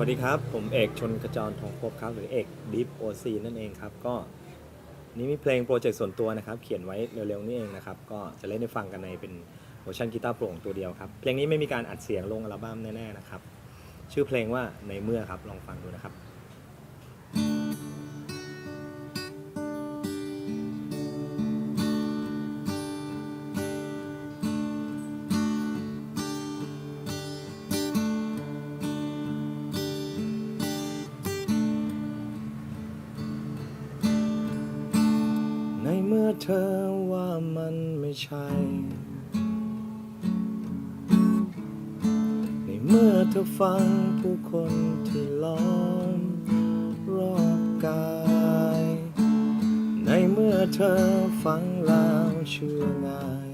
วัสดีครับ ผมเอกชนกระจรทองภพครับ หรือเอกดิฟโอซีนั่นเองครับ ก็นี่มีเพลงโปรเจกต์ส่วนตัวนะครับ เขียนไว้เร็วๆนี่เองนะครับ ก็จะเล่นให้ฟังกันในเป็นเวอร์ชันกีตาร์โปร่งตัวเดียวครับ เพลงนี้ไม่มีการอัดเสียงลงอัลบั้มแน่ๆนะครับ ชื่อเพลงว่าในเมื่อครับ ลองฟังดูนะครับ เธอว่ามันไม่ใช่ ในเมื่อเธอฟังผู้คนที่ล้อมรอบกาย ในเมื่อเธอฟังแล้วเชื่อง่าย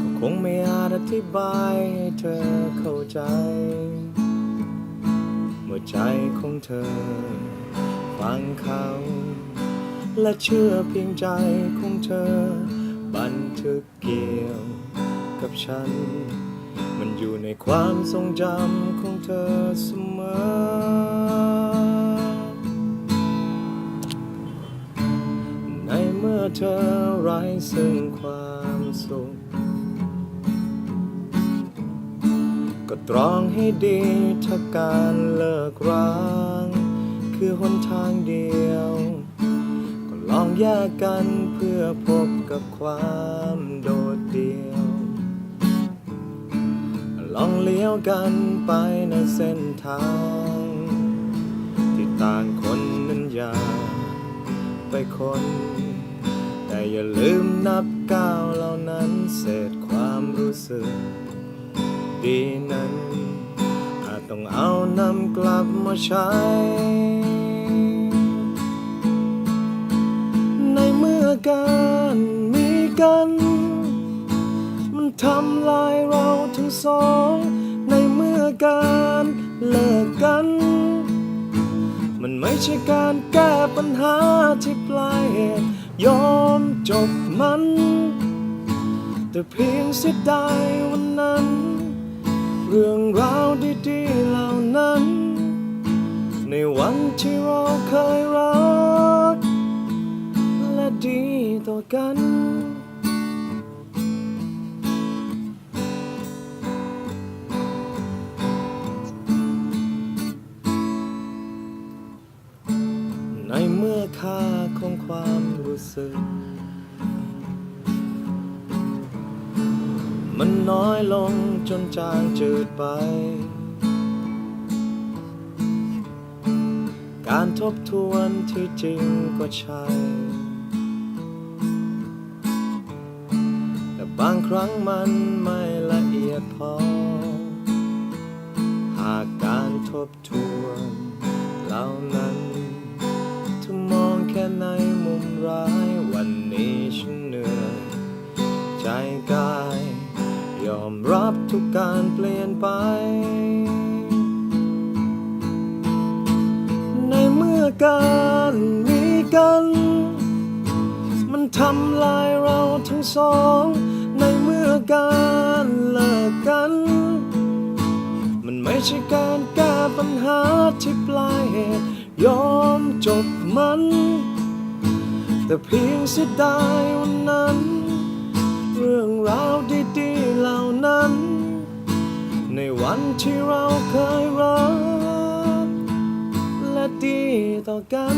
ก็คงไม่อาจอธิบายให้เธอเข้าใจ เมื่อใจของเธอฟังเขา และเชื่อเพียงใจของเธอ บันทึกเกี่ยวกับฉัน มันอยู่ในความทรงจำของเธอเสมอ ในเมื่อเธอไร้ซึ่งความสุข ก็ตรองให้ดีถ้าการเลิกร้าง คือหนทางเดียว ก็ลองแยกกันเพื่อพบกับความโดดเดี่ยว ลองเลี้ยวกันไปในเส้นทาง ที่ต่างคนนั้นอยากไปคนแต่อย่าลืมนับก้าวเหล่านั้นเศษความรู้สึก ดีนั้นอาจต้องเอานำกลับมาใช้ การมีกัน มันทำลายเราทั้งสอง ในเมื่อการเลิกกัน มันไม่ใช่การแก้ปัญหาที่ปลายเหตุยอมจบมัน แต่เพียงเสียดายวันนั้น เรื่องราวดีๆเหล่านั้น ในวันที่เราเคย กัน ในเมื่อค่าของความรู้สึก มันน้อยลงจนจางจืดไปการทบทวนที่จริงก็ใช่ บางครั้งมันไม่ละเอียดพอ หากการทบทวนเหล่านั้นถ้ามองแค่ในมุมร้ายวันนี้ฉันเหนื่อยใจกาย ยอมรับทุกการเปลี่ยนไป ในเมื่อการมีกัน มันทำลายเราทั้งสอง การเลิกกัน มันไม่ใช่การแก้ปัญหาที่ปลายเหตุ ยอมจบมัน แต่เพียงเสียดายวันนั้น เรื่องราวดีๆเหล่านั้น ในวันที่เราเคยรักและดีต่อกัน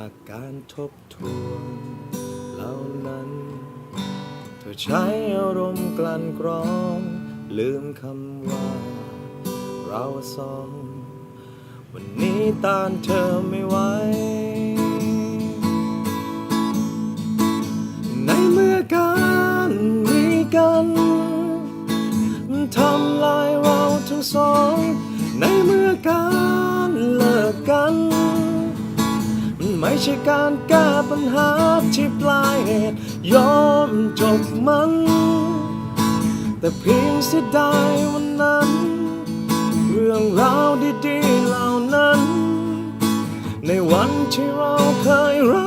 ากการทบทวนเหล่านั้น เธอใช้อารมณ์กลั่นกรอง ลืมคำว่า เราสอง วันนี้ต้านเธอไม่ไหว ไม่ใช่การแก้ปัญหาที่ปลายเหตุยอมจบมัน แต่เพียงเสียดายวันนั้น เรื่องราวดีๆเหล่านั้น ในวันที่เราเคยรั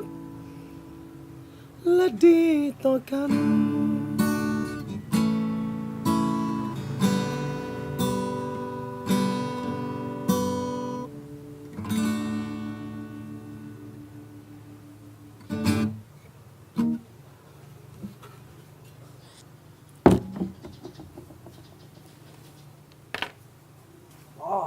กและดีต่อกัน อ๋อ